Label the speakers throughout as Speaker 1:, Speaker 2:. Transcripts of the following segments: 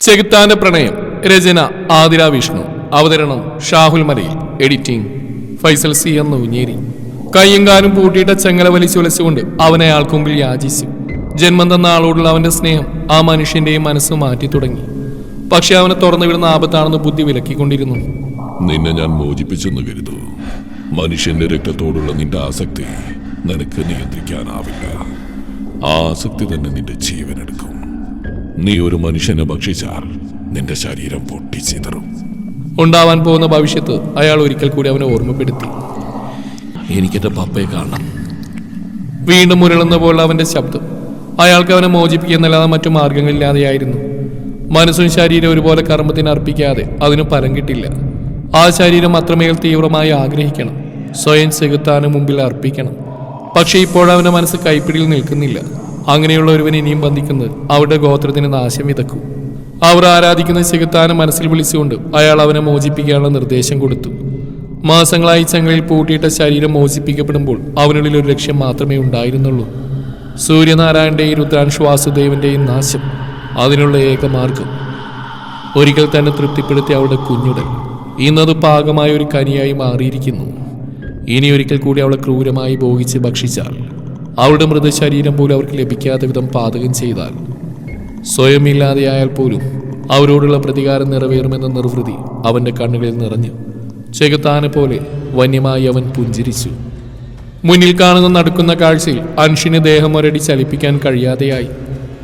Speaker 1: ചെകുത്താന്റെ പ്രണയം. രചന ആതിര വിഷ്ണു. അവതരണം ഷാഹുൽ മലയിൽ. എഡിറ്റിംഗ് ഫൈസൽ സി എന്ന് ഉഞ്ഞേരി കയ്യും കാലും പൂട്ടിയിട്ട ചെങ്ങല വലിച്ചുലച്ചുകൊണ്ട് അവനെ ആൾക്ക് മുമ്പിൽ യാചിച്ചു. ജന്മം തന്ന ആളോടുള്ള അവന്റെ സ്നേഹം ആ മനുഷ്യന്റെയും മനസ്സ് മാറ്റി തുടങ്ങി. പക്ഷെ അവനെ തുറന്നു വിടുന്ന ആപത്താണെന്ന് ബുദ്ധി വിലക്കിക്കൊണ്ടിരുന്നു.
Speaker 2: നിന്നെ ഞാൻ മോചിപ്പിച്ചെന്ന് കരുതൂ. മനുഷ്യന്റെ രക്തത്തോടുള്ള നിന്റെ ആസക്തി നിനക്ക് നിയന്ത്രിക്കാനാവില്ല. ആ ആസക്തി തന്നെ നിന്റെ ജീവനെടുക്കും. നീ ഒരു മനുഷ്യനെ ഭക്ഷിച്ചാൽ നിന്റെ ശരീരം പൊട്ടിച്ചിതറും.
Speaker 1: ഉണ്ടാവാൻ പോകുന്ന ഭവിഷ്യത്ത് അയാൾ ഒരിക്കൽ കൂടി അവനെ ഓർമ്മപ്പെടുത്തി. എനിക്കെന്റെ പപ്പയെ കാണണം. വീണ്ടും മുരളുന്ന പോലെ അവന്റെ ശബ്ദം. അയാൾക്ക് അവനെ മോചിപ്പിക്കുന്നല്ലാതെ മറ്റു മാർഗങ്ങളില്ലാതെയായിരുന്നു. മനസ്സും ശരീരം ഒരുപോലെ കർമ്മത്തിന് അർപ്പിക്കാതെ അതിന് ഫലം കിട്ടില്ല. ആ ശരീരം അത്രമേൽ തീവ്രമായി ആഗ്രഹിക്കണം. സ്വയം ചെകുത്താനും മുമ്പിൽ അർപ്പിക്കണം. പക്ഷേ ഇപ്പോഴവന്റെ മനസ്സ് കൈപ്പിടിയിൽ നിൽക്കുന്നില്ല. അങ്ങനെയുള്ള ഒരുവൻ ഇനിയും ബന്ധിക്കുന്നത് അവരുടെ ഗോത്രത്തിന് നാശം വിതക്കും. അവർ ആരാധിക്കുന്ന ചെകുത്താനെ മനസ്സിൽ വിളിച്ചുകൊണ്ട് അയാൾ അവനെ മോചിപ്പിക്കാനുള്ള നിർദ്ദേശം കൊടുത്തു. മാസങ്ങളായി ചങ്ങളിൽ പൂട്ടിയിട്ട ശരീരം മോചിപ്പിക്കപ്പെടുമ്പോൾ അവനുള്ളിൽ ഒരു ലക്ഷ്യം മാത്രമേ ഉണ്ടായിരുന്നുള്ളൂ. സൂര്യനാരായണന്റെയും രുദ്രാൻഷ് വാസുദേവന്റെയും നാശം. അതിനുള്ള ഏക മാർഗം. ഒരിക്കൽ തന്നെ തൃപ്തിപ്പെടുത്തി അവളുടെ കുഞ്ഞുടൽ ഇന്നത് പാകമായ ഒരു കനിയായി മാറിയിരിക്കുന്നു. ഇനി ഒരിക്കൽ കൂടി അവളെ ക്രൂരമായി ഭോഗിച്ച് ഭക്ഷിച്ചാൽ അവളുടെ മൃതശരീരം പോലും അവർക്ക് ലഭിക്കാത്ത വിധം പാതകം ചെയ്താൽ സ്വയമില്ലാതെയായാൽ പോലും അവരോടുള്ള പ്രതികാരം നിറവേറുമെന്ന നിർവൃതി അവന്റെ കണ്ണുകളിൽ നിറഞ്ഞു. ചെകുത്താനെ പോലെ വന്യമായി അവൻ പുഞ്ചിരിച്ചു. മുന്നിൽ കാണുന്ന നടക്കുന്ന കാഴ്ചയിൽ അൻഷിന് ദേഹം ഒരടി ചലിപ്പിക്കാൻ കഴിയാതെയായി.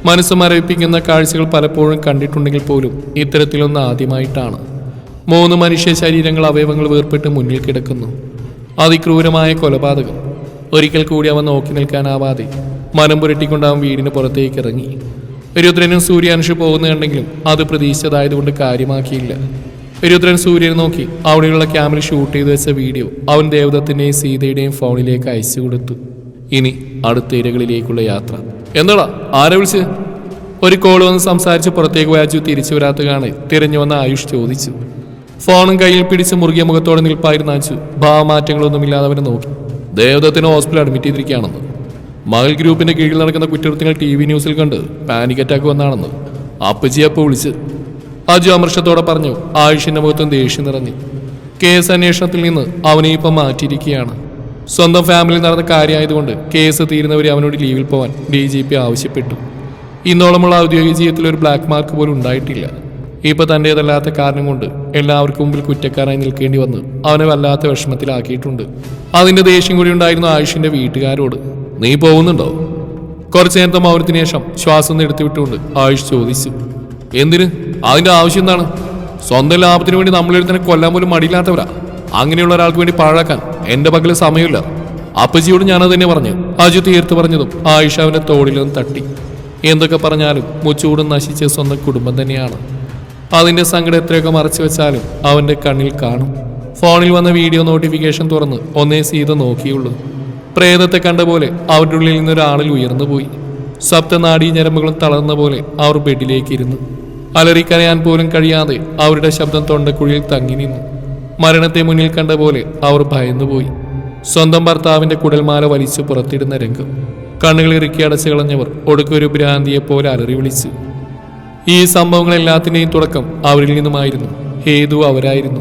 Speaker 1: മനസ്സ് മരവിപ്പിക്കുന്ന കാഴ്ചകൾ പലപ്പോഴും കണ്ടിട്ടുണ്ടെങ്കിൽ പോലും ഇത്തരത്തിലൊന്ന് ആദ്യമായിട്ടാണ്. മൂന്ന് മനുഷ്യ ശരീരങ്ങൾ അവയവങ്ങൾ വേർപെട്ട് മുന്നിൽ കിടക്കുന്നു. അതിക്രൂരമായ കൊലപാതകം. ഒരിക്കൽ കൂടി അവൻ നോക്കി നിൽക്കാനാവാതെ മനം പുരട്ടിക്കൊണ്ട് അവൻ വീടിന് പുറത്തേക്ക് ഇറങ്ങി. രുദ്രനും സൂര്യാനുഷ് പോകുന്നുണ്ടെങ്കിലും അത് പ്രതീക്ഷിച്ചതായതുകൊണ്ട് കാര്യമാക്കിയില്ല. രുദ്രൻ സൂര്യനെ നോക്കി അവിടെയുള്ള ക്യാമറ ഷൂട്ട് ചെയ്ത് വെച്ച വീഡിയോ അവൻ ദേവതത്തിന്റെയും സീതയുടെയും ഫോണിലേക്ക് അയച്ചു കൊടുത്തു. ഇനി അടുത്ത ഇരകളിലേക്കുള്ള യാത്ര. എന്താടാ ആരെ വിളിച്ച്? ഒരു കോൾ വന്ന് സംസാരിച്ച് പുറത്തേക്ക് വായിച്ചു തിരിച്ചു വരാത്ത കാണെ തിരഞ്ഞു വന്ന ആയുഷ് ചോദിച്ചു. ഫോണും കയ്യിൽ പിടിച്ച് മുറുകിയ മുഖത്തോടെ നിൽപ്പായിരുന്ന അച്ചു ഭാവമാറ്റങ്ങളൊന്നുമില്ലാതെ അവനെ നോക്കി. ദേവദത്തിന് ഹോസ്പിറ്റലിൽ അഡ്മിറ്റ് ചെയ്തിരിക്കുകയാണെന്ന്. മകൾ ഗ്രൂപ്പിന്റെ കീഴിൽ നടക്കുന്ന കുറ്റകൃത്യങ്ങൾ ടി വി ന്യൂസിൽ കണ്ട് പാനിക് അറ്റാക്ക് വന്നാണെന്ന് അപ്പജി അപ്പ വിളിച്ച്. അജു അമർഷത്തോടെ പറഞ്ഞു ആയുഷിന്റെ മുഖത്തും ദേഷ്യം നിറഞ്ഞു. കേസ് അന്വേഷണത്തിൽ നിന്ന് അവനെ ഇപ്പം മാറ്റിയിരിക്കുകയാണ്. സ്വന്തം ഫാമിലി നടന്ന കാര്യമായതുകൊണ്ട് കേസ് തീരുന്നവരെ അവനോട് ലീവിൽ പോവാൻ ഡി ജി പി ആവശ്യപ്പെട്ടു. ഇന്നോളമുള്ള ഔദ്യോഗിക ജീവിതത്തിൽ ഒരു ബ്ലാക്ക് മാർക്ക് പോലും ഉണ്ടായിട്ടില്ല. ഇപ്പൊ തന്റേതല്ലാത്ത കാരണം കൊണ്ട് എല്ലാവർക്കും മുമ്പിൽ കുറ്റക്കാരായി നിൽക്കേണ്ടി വന്ന് അവനെ വല്ലാത്ത വിഷമത്തിലാക്കിയിട്ടുണ്ട്. അതിന്റെ ദേഷ്യം കൂടി ഉണ്ടായിരുന്നു ആയുഷിന്റെ വീട്ടുകാരോട്. നീ പോകുന്നുണ്ടോ? കുറച്ചു നേരത്തെ മൗനത്തിന് ശേഷം ശ്വാസം ഒന്ന് എടുത്തു വിട്ടുകൊണ്ട് ആയുഷ് ചോദിച്ചു. എന്തിന്? അതിന്റെ ആവശ്യം എന്താണ്? സ്വന്തം ലാഭത്തിന് വേണ്ടി നമ്മളെടുത്തിനെ കൊല്ലാൻ പോലും മടിയില്ലാത്തവരാ. അങ്ങനെയുള്ള ഒരാൾക്ക് വേണ്ടി പാഴാക്കാൻ എന്റെ പക്കൽ സമയമില്ല. അപ്പച്ചിയോട് ഞാനത് തന്നെ പറഞ്ഞു അജു തീർത്ത് പറഞ്ഞതും ആയിഷ അവന്റെ തോളിൽ നിന്ന് തട്ടി. എന്തൊക്കെ പറഞ്ഞാലും മുച്ചൂടും നശിച്ച സ്വന്തം കുടുംബം തന്നെയാണ്. അതിന്റെ സങ്കടം എത്രയൊക്കെ മറച്ചു വെച്ചാലും അവന്റെ കണ്ണിൽ കാണും. ഫോണിൽ വന്ന വീഡിയോ നോട്ടിഫിക്കേഷൻ തുറന്ന് ഒന്നേ സീത നോക്കിയുള്ളൂ. പ്രേതത്തെ കണ്ട പോലെ അവരുടെ ഉള്ളിൽ നിന്നൊരാളിൽ ഉയർന്നു പോയി. സപ്തനാടി ഞരമ്പുകളും തളർന്ന പോലെ അവർ ബെഡിലേക്ക് ഇരുന്നു അലറിക്കരയാൻ പോലും കഴിയാതെ അവരുടെ ശബ്ദം തൊണ്ടക്കുഴിയിൽ തങ്ങി നിന്നു. മരണത്തെ മുന്നിൽ കണ്ട പോലെ അവർ ഭയന്നുപോയി സ്വന്തം ഭർത്താവിന്റെ കുടൽമാല വലിച്ചു പുറത്തിടുന്ന രംഗം. കണ്ണുകൾ ഇറുക്കി അടച്ചു കളഞ്ഞവർ ഒടുക്കൊരു ഭ്രാന്തിയെപ്പോലെ അലറി വിളിച്ചു. ഈ സംഭവങ്ങളെല്ലാത്തിനെയും തുടക്കം അവരിൽ നിന്നുമായിരുന്നു. ഹേതു അവരായിരുന്നു.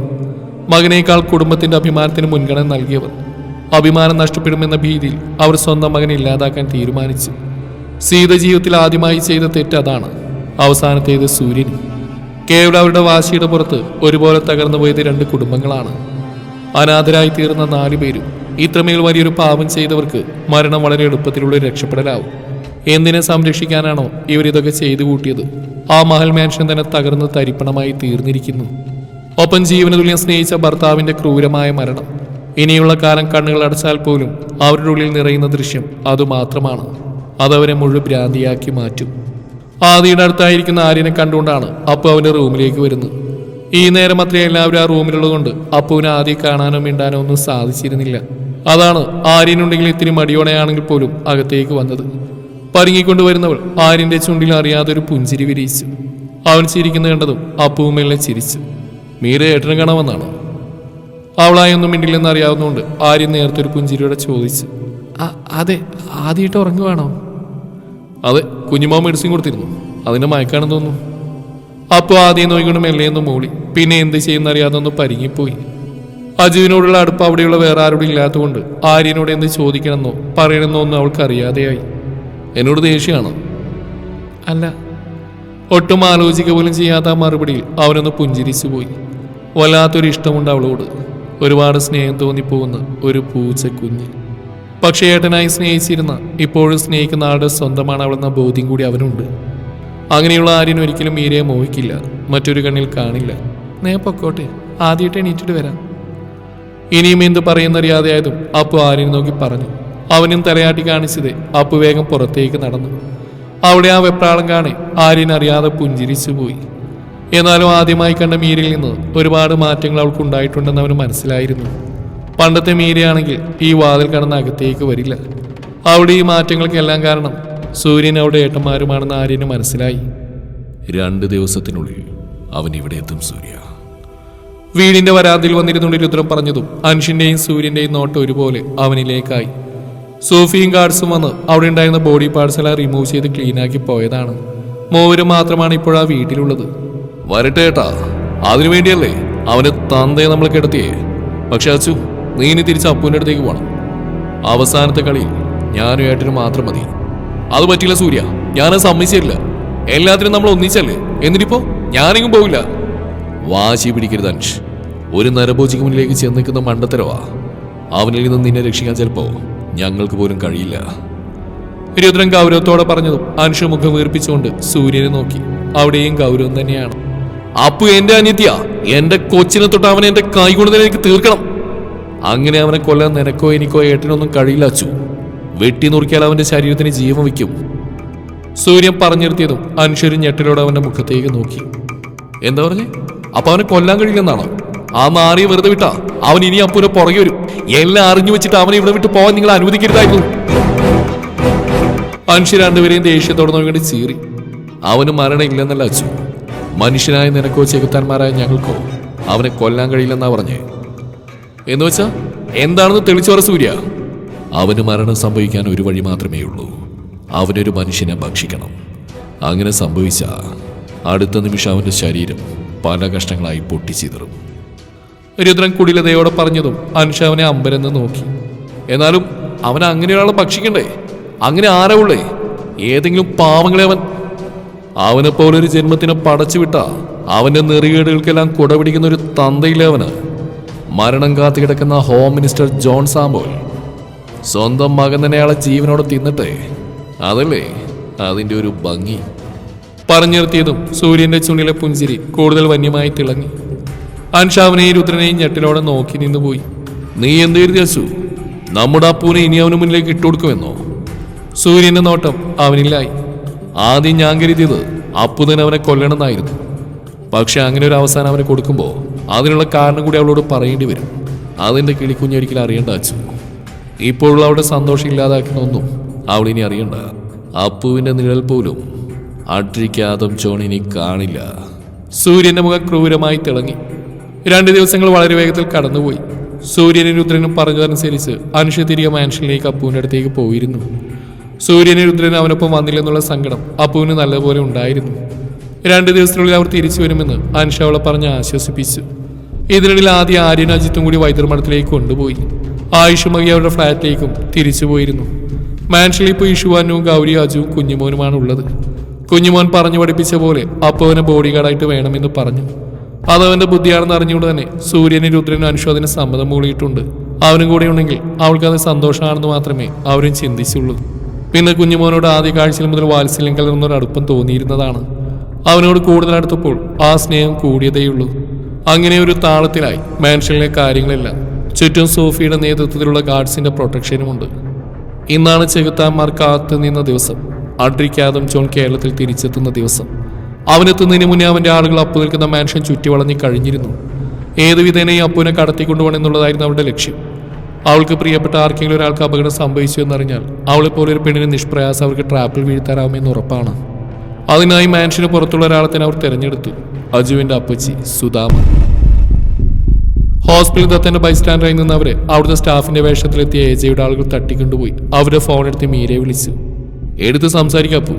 Speaker 1: മകനേക്കാൾ കുടുംബത്തിന്റെ അഭിമാനത്തിന് മുൻഗണന നൽകിയവർ. അഭിമാനം നഷ്ടപ്പെടുമെന്ന ഭീതിയിൽ അവർ സ്വന്തം മകനെ ഇല്ലാതാക്കാൻ തീരുമാനിച്ചു. സീത ജീവിതത്തിൽ ആദ്യമായി ചെയ്ത തെറ്റ് അതാണ്. അവസാനത്തേത് സൂര്യൻ. കേവലം അവരുടെ വാശിയുടെ പുറത്ത് ഒരുപോലെ തകർന്നു പോയത് രണ്ട് കുടുംബങ്ങളാണ്. അനാഥരായി തീർന്ന നാലു പേരും ഇത്രമേൽ വലിയൊരു പാപം ചെയ്തവർക്ക് മരണം വളരെ എളുപ്പത്തിലുള്ള രക്ഷപ്പെടലാവും. എന്തിനെ സംരക്ഷിക്കാനാണോ ഇവരിതൊക്കെ ചെയ്തു കൂട്ടിയത്? ആ മഹൽ മാൻഷൻ തന്നെ തകർന്ന് തരിപ്പണമായി തീർന്നിരിക്കുന്നു. ഒപ്പം ജീവനതുല്യം സ്നേഹിച്ച ഭർത്താവിന്റെ ക്രൂരമായ മരണം. ഇനിയുള്ള കാലം കണ്ണുകൾ അടച്ചാൽ പോലും അവരുടെ ഉള്ളിൽ നിറയുന്ന ദൃശ്യം അതുമാത്രമാണ് അതവരെ മുഴുവൻ ഭ്രാന്തിയാക്കി മാറ്റും. ആദിയുടെ അടുത്തായിരിക്കുന്ന ആര്യനെ കണ്ടുകൊണ്ടാണ് അപ്പു അവന്റെ റൂമിലേക്ക് വരുന്നത്. ഈ നേരം അത്ര എല്ലാവരും ആ റൂമിലുള്ളതുകൊണ്ട് അപ്പുവിന് ആദ്യം കാണാനോ മിണ്ടാനോ ഒന്നും സാധിച്ചിരുന്നില്ല. അതാണ് ആര്യനുണ്ടെങ്കിൽ ഇത്തിരി മടിയോടെയാണെങ്കിൽ പോലും അകത്തേക്ക് വന്നത്. പരുങ്ങിക്കൊണ്ട് വരുന്നവൾ ആര്യന്റെ ചുണ്ടിൽ അറിയാതെ ഒരു പുഞ്ചിരി വിരിയിച്ചു. അവൻ ചിരിക്കുന്ന കണ്ടതും അപ്പുവും മെല്ലെ ചിരിച്ചു. മീര ഏട്ടനെ കാണാമെന്നാണ്? അവളായൊന്നും മിണ്ടില്ലെന്ന് അറിയാവുന്നതുകൊണ്ട് ആര്യൻ നേരത്തെ ഒരു പുഞ്ചിരിയോടെ ചോദിച്ചു. "അ- അതെ ആദ്യമായിട്ട് ഉറങ്ങുവാണോ? അതെ കുഞ്ഞുമാവ് മെഡിസിൻ കൊടുത്തിരുന്നു. അതിന്റെ മയക്കാണെന്ന് തോന്നുന്നു. അപ്പോൾ ആദ്യം നോക്കിക്കൊണ്ട് മെല്ലെയൊന്ന് മൂളി. പിന്നെ എന്ത് ചെയ്യുന്നറിയാതെ ഒന്ന് പരിങ്ങിപ്പോയി. അജുവിനോടുള്ള അടുപ്പ് അവിടെയുള്ള വേറെ ആരോടും ഇല്ലാത്തതുകൊണ്ട് ആര്യനോട് എന്ത് ചോദിക്കണമെന്നോ പറയണമെന്നോ ഒന്നും അവൾക്ക് അറിയാതെയായി എന്നോട് ദേഷ്യമാണോ? അല്ല. ഒട്ടും ആലോചിക്കുക പോലും ചെയ്യാത്ത ആ മറുപടിയിൽ അവനൊന്ന് പുഞ്ചിരിച്ചു പോയി വല്ലാത്തൊരു ഇഷ്ടമുണ്ട് അവളോട്. ഒരുപാട് സ്നേഹം തോന്നിപ്പോകുന്ന ഒരു പൂച്ച കുഞ്ഞ് പക്ഷേ ഏട്ടനായി സ്നേഹിച്ചിരുന്ന ഇപ്പോഴും സ്നേഹിക്കുന്ന ആളുടെ സ്വന്തമാണ് അവളെന്ന ബോധ്യം കൂടി അവനുണ്ട്. അങ്ങനെയുള്ള ആര്യൻ ഒരിക്കലും മീരയെ മോഹിക്കില്ല. മറ്റൊരു കണ്ണിൽ കാണില്ല. നേ പൊക്കോട്ടെ. ആദ്യമായിട്ട് എണീറ്റിട്ട് വരാം. ഇനിയും എന്ത് പറയുന്നറിയാതെയായതും അപ്പോൾ ആര്യനെ നോക്കി പറഞ്ഞു. അവനും തലയാട്ടി കാണിച്ചത് അപ്പു വേഗം പുറത്തേക്ക് നടന്നു. അവിടെ ആ വെപ്രാളം കാണി ആര്യനറിയാതെ പുഞ്ചിരിച്ചു പോയി. എന്നാലും ആദ്യമായി കണ്ട മീരിൽ നിന്ന് ഒരുപാട് മാറ്റങ്ങൾ അവൾക്ക് ഉണ്ടായിട്ടുണ്ടെന്ന് അവന് മനസ്സിലായിരുന്നു. പണ്ടത്തെ മീരയാണെങ്കിൽ ഈ വാതിൽ കടന്ന് അകത്തേക്ക് വരില്ല. അവിടെ ഈ മാറ്റങ്ങൾക്കെല്ലാം കാരണം സൂര്യൻ അവിടെ ഏട്ടന്മാരുമാണെന്ന് ആര്യന് മനസ്സിലായി.
Speaker 2: രണ്ട് ദിവസത്തിനുള്ളിൽ അവൻ ഇവിടെ എത്തും സൂര്യ.
Speaker 1: വീടിന്റെ വരാതിൽ വന്നിരുന്നുകൊണ്ട് രുദ്രം പറഞ്ഞതും അൻഷിന്റെയും സൂര്യന്റെയും നോട്ടം ഒരുപോലെ അവനിലേക്കായി. സോഫിയും ഗാർഡ്സും വന്ന് അവിടെ ഉണ്ടായിരുന്ന ബോഡി പാർട്സ് എല്ലാം റിമൂവ് ചെയ്ത് ക്ലീനാക്കി പോയതാണ്. മൂവരും മാത്രമാണ് ഇപ്പോൾ ആ വീട്ടിലുള്ളത്.
Speaker 2: വരട്ടെ ഏട്ടാ അതിനു വേണ്ടിയല്ലേ അവന് തന്തയെ നമ്മൾ കിടത്തിയേ. പക്ഷെ അച്ചു നീ ഇനി തിരിച്ച് അപ്പുവിന്റെ അടുത്തേക്ക് പോകണം അവസാനത്തെ കളി ഞാനും ഏട്ടനും മാത്രം മതി. അത് പറ്റില്ല സൂര്യ ഞാനത് സമ്മതിച്ചില്ല എല്ലാത്തിനും നമ്മൾ ഒന്നിച്ചല്ലേ? എന്നിട്ടിപ്പോ ഞാനെങ്ങും പോവില്ല. വാശി പിടിക്കരുത് അൻഷ് ഒരു നരഭോജിക്ക് മുന്നിലേക്ക് ചെന്ന് നിൽക്കുന്ന മണ്ടത്തരവാ. അവനിൽ നിന്ന് നിന്നെ രക്ഷിക്കാൻ ചിലപ്പോ ഞങ്ങൾക്ക് പോലും കഴിയില്ല.
Speaker 1: രുദ്രൻ ഗൗരവത്തോടെ പറഞ്ഞതും അനുഷ മുഖം വീർപ്പിച്ചുകൊണ്ട് സൂര്യനെ നോക്കി. അവിടെയും ഗൗരവം തന്നെയാണ്.
Speaker 2: അപ്പു എന്റെ അനിത്യ എന്റെ കൊച്ചിനെ തൊട്ട് അവനെ എന്റെ കൈ കൊണ്ട് തന്നെ എനിക്ക് തീർക്കണം. അങ്ങനെ അവനെ കൊല്ലാൻ നിനക്കോ എനിക്കോ ഏട്ടനൊന്നും കഴിയില്ല അച്ചു. വെട്ടി നുറുക്കിയാൽ അവന്റെ ശരീരത്തിന് ജീവൻ വയ്ക്കും.
Speaker 1: സൂര്യൻ പറഞ്ഞിരുത്തിയതും ഞെട്ടിലോട് ഞെട്ടലോടെ അവന്റെ മുഖത്തേക്ക് നോക്കി.
Speaker 2: എന്താ പറഞ്ഞേ? അപ്പൊ അവനെ കൊല്ലാൻ കഴിയില്ലെന്നാണോ? ആ നാറിയെ വെറുതെ വിട്ടാ. അവൻ ഇനി അപ്പൂനെ പുറകെ വരും. എല്ലാം അറിഞ്ഞു വെച്ചിട്ട് അവനെ ഇവിടെ വിട്ട് പോകാൻ നിങ്ങൾ അനുവദിക്കരുതായിരുന്നു.
Speaker 1: മനുഷ്യ രണ്ടുപേരെയും ദേഷ്യത്തോടെ നോക്കേണ്ടി ചീറി.
Speaker 2: അവന് മരണം ഇല്ലെന്നല്ല അച്ചു മനുഷ്യനായ നിനക്കോ ചെകുത്താന്മാരായ ഞങ്ങൾക്കോ അവനെ കൊല്ലാൻ കഴിയില്ലെന്നാ പറഞ്ഞേ. എന്ന് വെച്ചാ എന്താണെന്ന് തെളിച്ചു പറ സൂര്യ. അവന് മരണം സംഭവിക്കാൻ ഒരു വഴി മാത്രമേ ഉള്ളൂ. അവനൊരു മനുഷ്യനെ ഭക്ഷിക്കണം. അങ്ങനെ സംഭവിച്ച അടുത്ത നിമിഷം അവന്റെ ശരീരം പല കഷ്ണങ്ങളായി പൊട്ടിച്ചിതറും.
Speaker 1: രുദ്രൻ കുടിലതയോടെ പറഞ്ഞതും അനുഷ അവനെ അമ്പരന്ന് നോക്കി.
Speaker 2: എന്നാലും അവൻ അങ്ങനെ ഒരാളെ ഭക്ഷിക്കണ്ടേ? അങ്ങനെ ആരാ ഉള്ളേ? ഏതെങ്കിലും പാവങ്ങളെ അവൻ. അവനെ ഒരു ജന്മത്തിനെ പടച്ചു വിട്ട അവന്റെ നെറികേടുകൾക്കെല്ലാം കുടപിടിക്കുന്ന ഒരു തന്തയിലെ അവന്. മരണം കാത്തു കിടക്കുന്ന ഹോം മിനിസ്റ്റർ ജോൺ സാമ്പോൽ സ്വന്തം മകൻ തന്നെ അയാളെ ജീവനോടെ തിന്നട്ടെ? അതല്ലേ? അതിന്റെ ഒരു ഭംഗി.
Speaker 1: പറഞ്ഞു നിർത്തിയതും സൂര്യന്റെ ചുണിലെ പുഞ്ചിരി കൂടുതൽ വന്യമായി തിളങ്ങി. അൻഷ അവനെയും രുദ്രനെയും ഞെട്ടിലോടെ നോക്കി നിന്നുപോയി.
Speaker 2: നീ എന്ത് കരുതി അച്ചു നമ്മുടെ അപ്പൂനെ ഇനി അവന് മുന്നിലേക്ക് ഇട്ടുകൊടുക്കുമെന്നോ
Speaker 1: സൂര്യന്റെ നോട്ടം അവനില്ലായി
Speaker 2: ആദ്യം ഞാൻ കരുതിയത് അപ്പു തന്നെ അവനെ കൊല്ലണമെന്നായിരുന്നു. പക്ഷെ അങ്ങനെ ഒരു അവസാനം അവനെ കൊടുക്കുമ്പോൾ അതിനുള്ള കാരണം കൂടി അവളോട് പറയേണ്ടി വരും. അതിന്റെ കിളിക്കുഞ്ഞൊരിക്കലും അറിയേണ്ട അച്ചു ഇപ്പോഴുള്ള അവളുടെ സന്തോഷം ഇല്ലാതാക്കുന്നൊന്നും അവളിനി അവൾ ഇനി അറിയണ്ട. അപ്പുവിന്റെ നിഴൽ പോലും അഡ്രിക്കാതും ചോണിനി കാണില്ല.
Speaker 1: സൂര്യന്റെ മുഖം ക്രൂരമായി തിളങ്ങി. രണ്ട് ദിവസങ്ങൾ വളരെ വേഗത്തിൽ കടന്നുപോയി. സൂര്യനും രുദ്രനും പറഞ്ഞതനുസരിച്ച് അനുഷ തിരികെ മാൻഷനിലേക്ക് അപ്പുവിന്റെ അടുത്തേക്ക് പോയിരുന്നു. സൂര്യനും രുദ്രനും അവനൊപ്പം വന്നില്ലെന്നുള്ള സങ്കടം അപ്പുവിന് നല്ലപോലെ ഉണ്ടായിരുന്നു. രണ്ട് ദിവസത്തിനുള്ളിൽ അവർ തിരിച്ചു വരുമെന്ന് അനുഷ അവളെ പറഞ്ഞ് ആശ്വസിപ്പിച്ചു. ഇതിനിടയിൽ ആദ്യം ആര്യനും അജിത്തും കൂടി വൈദ്യുർമഠത്തിലേക്ക് കൊണ്ടുപോയി. ആയുഷുമകി അവരുടെ ഫ്ലാറ്റിലേക്കും തിരിച്ചു പോയിരുന്നു. മാൻഷനിൽ ഇപ്പോൾ ഇഷുവാനും ഗൗരി അജുവും കുഞ്ഞുമോനുമാണ് ഉള്ളത് കുഞ്ഞുമോൻ പറഞ്ഞു പഠിപ്പിച്ച പോലെ അപ്പവനെ ബോഡി ഗാർഡായിട്ട് വേണമെന്ന് പറഞ്ഞു. അതവന്റെ ബുദ്ധിയാണെന്ന് അറിഞ്ഞുകൊണ്ട് തന്നെ സൂര്യന് രുദ്രനും അനുശോധന സമ്മതം മൂളിയിട്ടുണ്ട്. അവനും കൂടെ ഉണ്ടെങ്കിൽ അവൾക്കത് സന്തോഷമാണെന്ന് മാത്രമേ അവരും ചിന്തിച്ചുള്ളൂ. പിന്നെ കുഞ്ഞുമോനോട് ആദ്യ കാഴ്ചയിൽ മുതൽ വാത്സല്യം കലർന്നൊരു അടുപ്പം തോന്നിയിരുന്നതാണ്. അവനോട് കൂടുതൽ അടുത്തപ്പോൾ ആ സ്നേഹം കൂടിയതേയുള്ളൂ. അങ്ങനെ ഒരു താളത്തിലായി മാൻഷനിലെ കാര്യങ്ങളെല്ലാം ചുറ്റും സോഫിയുടെ നേതൃത്വത്തിലുള്ള ഗാർഡ്സിന്റെ പ്രൊട്ടക്ഷനുമുണ്ട്. ഇന്നാണ് ചെകുത്താന്മാർ കാത്തു നിന്ന ദിവസം. അഡ്രിക്കാദം ജോൺ കേരളത്തിൽ തിരിച്ചെത്തുന്ന ദിവസം. അവനെത്തുന്നതിന് മുന്നേ അവന്റെ ആളുകൾ അപ്പു നിൽക്കുന്ന മാൻഷൻ ചുറ്റി വളഞ്ഞു കഴിഞ്ഞിരുന്നു. ഏത് വിധേനയും അപ്പുവിനെ കടത്തിക്കൊണ്ടുപോകണം എന്നുള്ളതായിരുന്നു അവരുടെ ലക്ഷ്യം. അവൾക്ക് പ്രിയപ്പെട്ട ആർക്കെങ്കിലും ഒരാൾക്ക് അപകടം സംഭവിച്ചു എന്നറിഞ്ഞാൽ അവളെപ്പോലെ ഒരു പെണ്ണിനെ നിഷ്പ്രയാസം അവർക്ക് ട്രാപ്പിൽ വീഴ്ത്താറാവുമെന്ന് ഉറപ്പാണ്. അതിനായി മാൻഷന് പുറത്തുള്ള ഒരാളെ തന്നെ അവർ തിരഞ്ഞെടുത്തു. അജുവിന്റെ അപ്പച്ചി സുധാമ. ഹോസ്പിറ്റലിൽ ദത്തന്റെ ബൈസ്റ്റാൻഡറായി നിന്നവരെ അവിടുത്തെ സ്റ്റാഫിന്റെ വേഷത്തിലെത്തിയ ഏജയുടെ ആളുകൾ തട്ടിക്കൊണ്ടുപോയി. അവരുടെ ഫോൺ എടുത്ത് മീരയെ വിളിച്ചു. എടുത്ത് സംസാരിക്കാപ്പു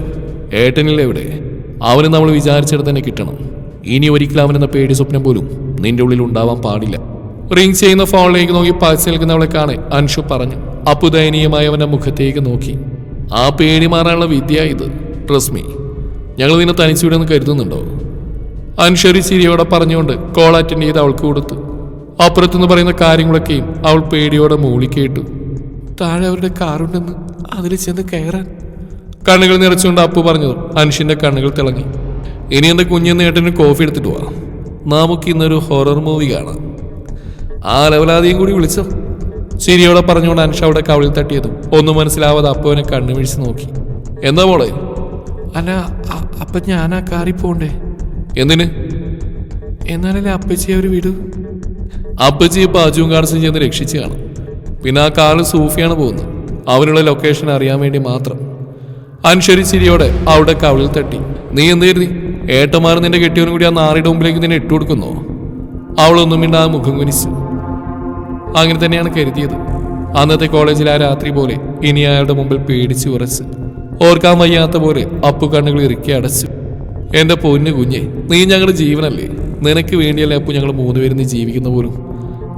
Speaker 1: ഏട്ടനില്ല എവിടെ? അവന് നമ്മൾ വിചാരിച്ചിടത്ത് തന്നെ കിട്ടണം. ഇനി ഒരിക്കലും അവനെന്ന പേടി സ്വപ്നം പോലും നിന്റെ ഉള്ളിൽ ഉണ്ടാവാൻ പാടില്ല. റിങ് ചെയ്യുന്ന ഫോണിലേക്ക് നോക്കി പച്ച നിൽക്കുന്നവളെ കാണെ അൻഷു പറഞ്ഞു. അപ്പു ദയനീയമായി അവന്റെ മുഖത്തേക്ക് നോക്കി. ആ പേടി മാറാനുള്ള വിദ്യ ഇത്. ട്രസ്മി ഞങ്ങൾ നിന്നെ തനിച്ചുവിടെന്ന് കരുതുന്നുണ്ടോ? അൻഷരി ചിരിയോടെ പറഞ്ഞുകൊണ്ട് കോൾ അറ്റൻഡ് ചെയ്ത് അവൾക്ക് കൊടുത്തു. അപ്പുറത്തുനിന്ന് പറയുന്ന കാര്യങ്ങളൊക്കെയും അവൾ പേടിയോടെ മൂളി കേട്ടു താഴെ അവരുടെ കാറുണ്ടെന്ന് അതിൽ ചെന്ന് കയറാൻ കണ്ണുകൾ നിറച്ചുകൊണ്ട് അപ്പു പറഞ്ഞതും അനുഷിന്റെ കണ്ണുകൾ തിളങ്ങി. ഇനി എന്റെ കുഞ്ഞെന്ന് ഏട്ടന് കോഫി എടുത്തിട്ട് പോവാ നമുക്ക് ഇന്നൊരു ഹൊറർ മൂവി കാണാം. ആ ലെവലാദ്യം കൂടി വിളിച്ചോ. ചിരിയോടെ പറഞ്ഞുകൊണ്ട് അനുഷ അവിടെ കവിളിൽ തട്ടിയതും ഒന്നും മനസ്സിലാവാതെ അപ്പുവിനെ കണ്ണു വീഴ്ച നോക്കി. എന്താ മോളെ? അല്ല അപ്പ ഞാൻ ആ കാറി പോണ്ടേ. എന്തിന്? എന്നാലല്ലേ അപ്പച്ചി അവർ വിടൂ. അപ്പച്ചി ഇപ്പൊ അജുവും കാർസും ചെന്ന് രക്ഷിച്ചു കാണും. പിന്നെ ആ കാറിൽ സൂഫിയാണ് പോകുന്നത്. അവനുള്ള ലൊക്കേഷൻ അറിയാൻ വേണ്ടി മാത്രം. അൻഷരി ചിരിയോടെ അവിടെ കവിളിൽ തട്ടി. നീ എന്ത് കരുതി? ഏട്ടന്മാർ നിന്റെ കെട്ടിയവനും കൂടി ആ നാറിയുടെ മുമ്പിലേക്ക് നിന്നെ ഇട്ടു കൊടുക്കുന്നു? അവളൊന്നും മിണ്ടാ മുഖം കുനിച്ചു. അങ്ങനെ തന്നെയാണ് കരുതിയത്. അന്നത്തെ കോളേജിൽ ആ രാത്രി പോലെ ഇനി അയാളുടെ മുമ്പിൽ പേടിച്ചു ഉറച്ച്. ഓർക്കാൻ വയ്യാത്ത പോലെ അപ്പു കണ്ണുകൾ ഇറുക്കി അടച്ചു. എന്റെ പൊന്നു കുഞ്ഞെ നീ ഞങ്ങളുടെ ജീവനല്ലേ? നിനക്ക് വേണ്ടിയല്ലേ അപ്പു ഞങ്ങൾ മൂന്നുപേരും നീ ജീവിക്കുന്ന പോലും?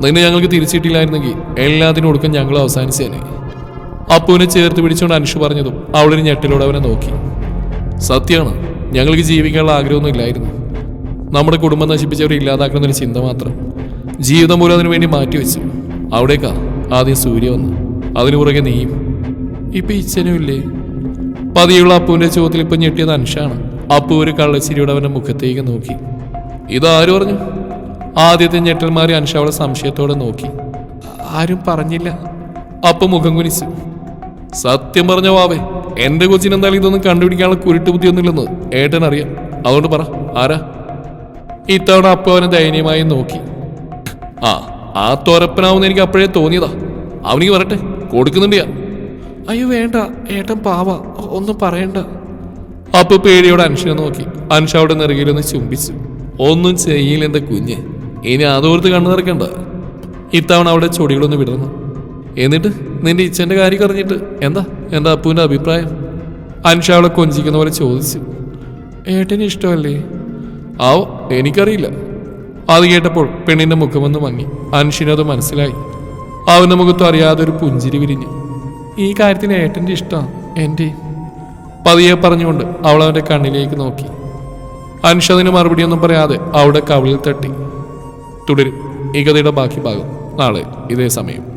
Speaker 1: നിന്നെ ഞങ്ങൾക്ക് തിരിച്ചിട്ടില്ലായിരുന്നെങ്കിൽ എല്ലാത്തിനും ഒടുക്കം ഞങ്ങൾ അവസാനിച്ചേനെ. അപ്പുവിനെ ചേർത്ത് പിടിച്ചുകൊണ്ട് അനുഷു പറഞ്ഞതും അവളൊരു ഞെട്ടിലൂടെ അവനെ നോക്കി. സത്യമാണ് ഞങ്ങൾക്ക് ജീവിക്കാനുള്ള ആഗ്രഹമൊന്നും ഇല്ലായിരുന്നു. നമ്മുടെ കുടുംബം നശിപ്പിച്ചവരെ ഇല്ലാതാക്കണമെന്നൊരു ചിന്ത മാത്രം ജീവിതം പോലും അതിനു വേണ്ടി മാറ്റിവെച്ചു അവിടേക്കാ ആദ്യം സൂര്യ വന്നു. അതിനു പുറകെ നീയും. ഇപ്പൊ ഇച്ഛനും ഇല്ലേ? പതിയുള്ള അപ്പുവിന്റെ ചോദ്യത്തിൽ ഇപ്പൊ ഞെട്ടിയത് അനുഷാണ്. അപ്പു ഒരു കള്ളച്ചിരിയുടെ അവന്റെ മുഖത്തേക്ക് നോക്കി. ഇതാര് പറഞ്ഞു? ആദ്യത്തെ ഞെട്ടൽ അൻഷ അവളെ സംശയത്തോടെ നോക്കി. ആരും പറഞ്ഞില്ല. അപ്പ മുഖം കുനിച്ചു. സത്യം പറഞ്ഞ വാവേ എന്റെ കൊച്ചിന് എന്തായാലും ഇതൊന്നും കണ്ടുപിടിക്കാനുള്ള കുരുട്ട് ബുദ്ധിയൊന്നുമില്ലെന്ന് ഏട്ടൻ അറിയാം അതുകൊണ്ട് പറ ആരാ? ഇത്തവണ അപ്പ അവനെ ദയനീയമായി നോക്കി. ആ ആ തോരപ്പനാവുന്ന എനിക്ക് അപ്പോഴേ തോന്നിയതാ. അവനിക്ക് വരട്ടെ കൊടുക്കുന്നുണ്ട് ഞാൻ. അയ്യോ വേണ്ട ഏട്ടൻ പാവ ഒന്നും പറയണ്ട. അപ്പൊ പേടിയോടെ അൻഷനെ നോക്കി. അൻഷ അവിടെ നെറുകയിലൊന്ന് ചുംബിച്ചു. ഒന്നും ചെയ്യില്ല എന്റെ കുഞ്ഞ്. ഇനി അതോർത്ത് കണ്ണു നിറക്കണ്ട ഇത്തവണ അവിടെ ചൊടികളൊന്ന് വിടർന്നു. എന്നിട്ട് നിന്റെ ഇച്ഛന്റെ കാര്യം അറിഞ്ഞിട്ട് എന്താ? എന്താ അപ്പുവിന്റെ അഭിപ്രായം? അനുഷ അവളെ കൊഞ്ചിക്കുന്ന പോലെ ചോദിച്ചു. ഏട്ടന് ഇഷ്ടമല്ലേ? ആവോ എനിക്കറിയില്ല. അത് കേട്ടപ്പോൾ പെണ്ണിന്റെ മുഖമൊന്ന് മങ്ങി. അനുഷിനത് മനസ്സിലായി. അവന്റെ മുഖത്ത് അറിയാതെ ഒരു പുഞ്ചിരി വിരിഞ്ഞു. ഈ കാര്യത്തിന് ഏട്ടന്റെ ഇഷ്ടമാണ് എന്റെ? പതിയെ പറഞ്ഞുകൊണ്ട് അവൾ അവന്റെ കണ്ണിലേക്ക് നോക്കി. അൻഷതിന് മറുപടിയൊന്നും പറയാതെ അവിടെ കവിളിൽ തട്ടി. തുടരും. ഈ കഥയുടെ ബാക്കി ഭാഗം. നാളെ ഇതേ സമയം.